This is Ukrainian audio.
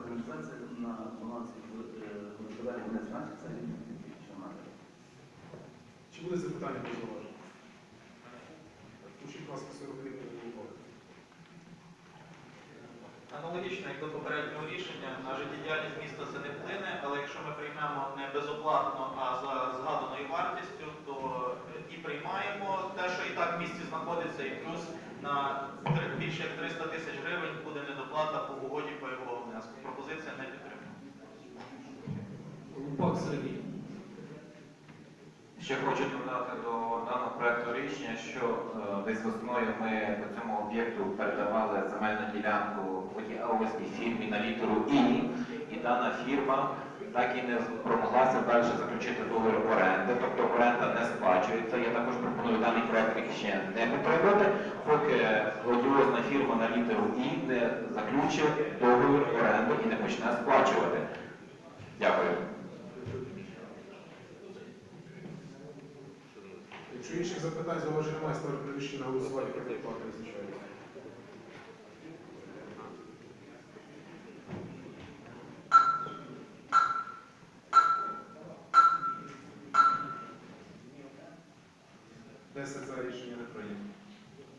організація на балансі виконання не значить, це що надо. Чи були запитання до зауваження? Включіть, будь ласка, 40 гривень на. Аналогічно, як до попереднього рішення, на життєдіяльність міста це не вплине, але якщо ми приймемо не безоплатно, а за згаданою вартістю, то і приймаємо те, що і так в місті знаходиться, і плюс на більше як 300 тисяч гривень Лупак Сергій. Ще хочу додати до даного проекту рішення, що е, десь весною ми по цьому об'єкту передавали земельну ділянку Одіаузькій фірмі на літеру І, і дана фірма так і не спромоглася далі заключити договір оренди, тобто оренда не сплачується. Я також пропоную даний проект рішення не підтримувати, поки одіозна фірма на літеру І не заключить договір оренди і не почне сплачувати. Дякую. Якщо інших запитань, зауважень немає, ставлю приміщення на голосування, як депутати звичайно. Десять за рішення не прийнято.